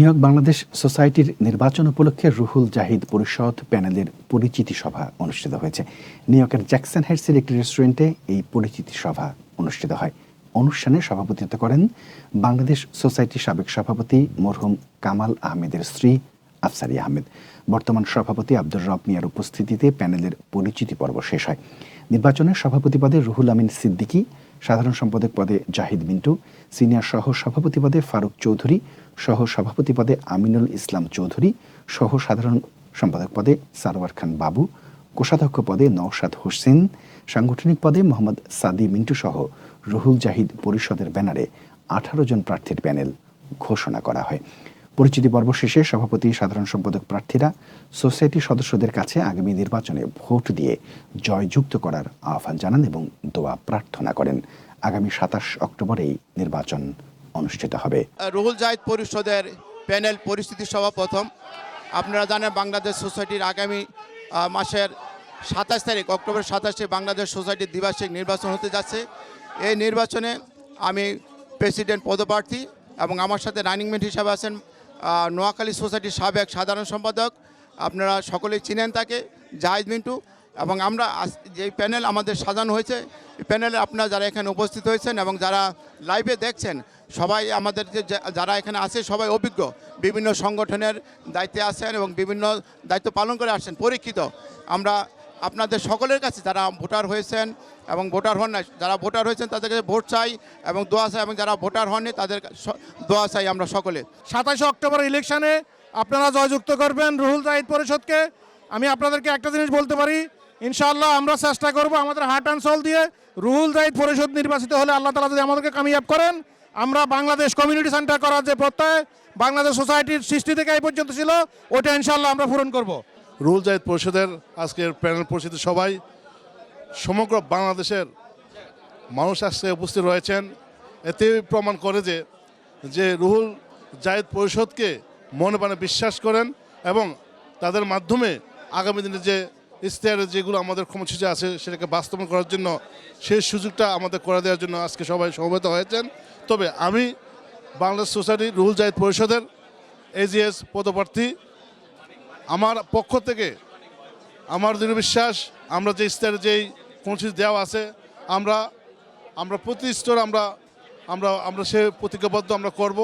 York Bangladesh সোসাইটির নির্বাচন উপলক্ষে রুহুল জাহিদ পরিষদ প্যানেলের পরিচিতি সভা অনুষ্ঠিত হয়েছে। নিউ ইয়র্কের জ্যাকসন হাইটসের একটি রেস্টুরেন্টে এই পরিচিতি সভা অনুষ্ঠিত হয়। অনুষ্ঠানে সভাপতিত্ব করেন বাংলাদেশ সোসাইটির সাবেক সভাপতি মরহুম কামাল আহমেদের স্ত্রী আফসারি আহমেদ। বর্তমান সভাপতি আব্দুর রব মিয়ার উপস্থিতিতে প্যানেলের পরিচিতি পর্ব শেষ হয়। নির্বাচনে সভাপতি পদে রুহুল আমিন সিদ্দিকী, সাধারণ সম্পাদক পদে জাহিদ মিন্টু, সিনিয়র সহ সভাপতি পদে ফারুক চৌধুরী সহ সভাপতি পদে আমিনুল ইসলাম চৌধুরী, সহ সাধারণ সম্পাদক পদে সারোয়ার খান বাবু, কোষাধ্যক্ষ পদে নওশাদ হোসেন, সাংগঠনিক পদে মোহাম্মদ সাদি মিন্টু সহ রুহুল জাহিদ পরিষদের ব্যানারে আঠারো জন প্রার্থীর প্যানেল ঘোষণা করা হয়। পরিচিতি পর্ব শেষে সভাপতি, সাধারণ সম্পাদক প্রার্থীরা সোসাইটি সদস্যদের কাছে আগামী নির্বাচনে ভোট দিয়ে জয়যুক্ত করার আহ্বান জানান এবং দোয়া প্রার্থনা করেন। আগামী সাতাশ অক্টোবর এই নির্বাচন অনুষ্ঠিত হবে। রুহুল জাহিদ পরিষদের প্যানেল পরিস্থিতি সভা প্রথম। আপনারা জানেন বাংলাদেশ সোসাইটির আগামী মাসের সাতাশ তারিখ অক্টোবর সাতাশে বাংলাদেশ সোসাইটির দ্বিবার্ষিক নির্বাচন হতে যাচ্ছে। এই নির্বাচনে আমি প্রেসিডেন্ট, পদপ্রার্থী এবং আমার সাথে রানিং মেট হিসাবে আছেন নোয়াখালী সোসাইটির সাবেক সাধারণ সম্পাদক। আপনারা সকলেই চিনেন তাকে, জাহিদ মিন্টু। এবং আমরা যে প্যানেল আমাদের সাজানো হয়েছে প্যানেলে আপনারা যারা এখানে উপস্থিত হয়েছেন এবং যারা লাইভে দেখছেন সবাই আমাদের যে, যারা এখানে আছে সবাই অভিজ্ঞ। বিভিন্ন সংগঠনের দায়িত্বে আছেন এবং বিভিন্ন দায়িত্ব পালন করে আসছেন, পরীক্ষিত। আমরা আপনাদের সকলের কাছে যারা ভোটার হয়েছেন এবং ভোটার হন না যারা ভোটার হয়েছেন তাদের কাছে ভোট চাই এবং দোয়া চাই এবং যারা ভোটার হননি তাদের দোয়া চাই আমরা সকলে। সাতাশে অক্টোবর ইলেকশনে আপনারা জয়যুক্ত করবেন রুহুল জাহিদ পরিষদকে। আমি আপনাদেরকে একটা জিনিস বলতে পারি, ইনশাআল্লাহ আমরা চেষ্টা করব আমাদের হার্ট অ্যান্ড সোল দিয়ে রুহুল জাহিদ পরিষদ নির্বাচিত হলে আল্লাহ তালা যদি আমাদেরকে কামিয়াব করেন আমরা বাংলাদেশ কমিউনিটি সেন্টার করার যে প্রত্যয়, বাংলাদেশ সোসাইটির সৃষ্টি থেকে এই পর্যন্ত ছিল, ওটা ইনশাল্লাহ আমরা পূরণ করব। রুল জাহিদ পরিষদের আজকের প্যানেল পরিষদের সবাই, সমগ্র বাংলাদেশের মানুষ আজকে উপস্থিত রয়েছেন। এতে প্রমাণ করে যে যে রুহুল জাহিদ পরিষদকে মনে প্রাণে বিশ্বাস করেন এবং তাদের মাধ্যমে আগামী দিনে যে ইশতেহারের যেগুলো আমাদের কর্মসূচি আছে, সেটাকে বাস্তবায়ন করার জন্য সেই সুযোগটা আমাদের করে দেওয়ার জন্য আজকে সবাই সমবেত হয়েছেন। তবে আমি বাংলাদেশ সোসাইটি রুহুল জাহিদ পরিষদের এজিএস পদপ্রার্থী, আমার পক্ষ থেকে আমার দৃঢ় বিশ্বাস, আমরা যে স্তরে যেই কর্মসূচি দেওয়া আছে, আমরা আমরা প্রতি স্তর আমরা আমরা আমরা সে প্রতিজ্ঞাবদ্ধ আমরা করব।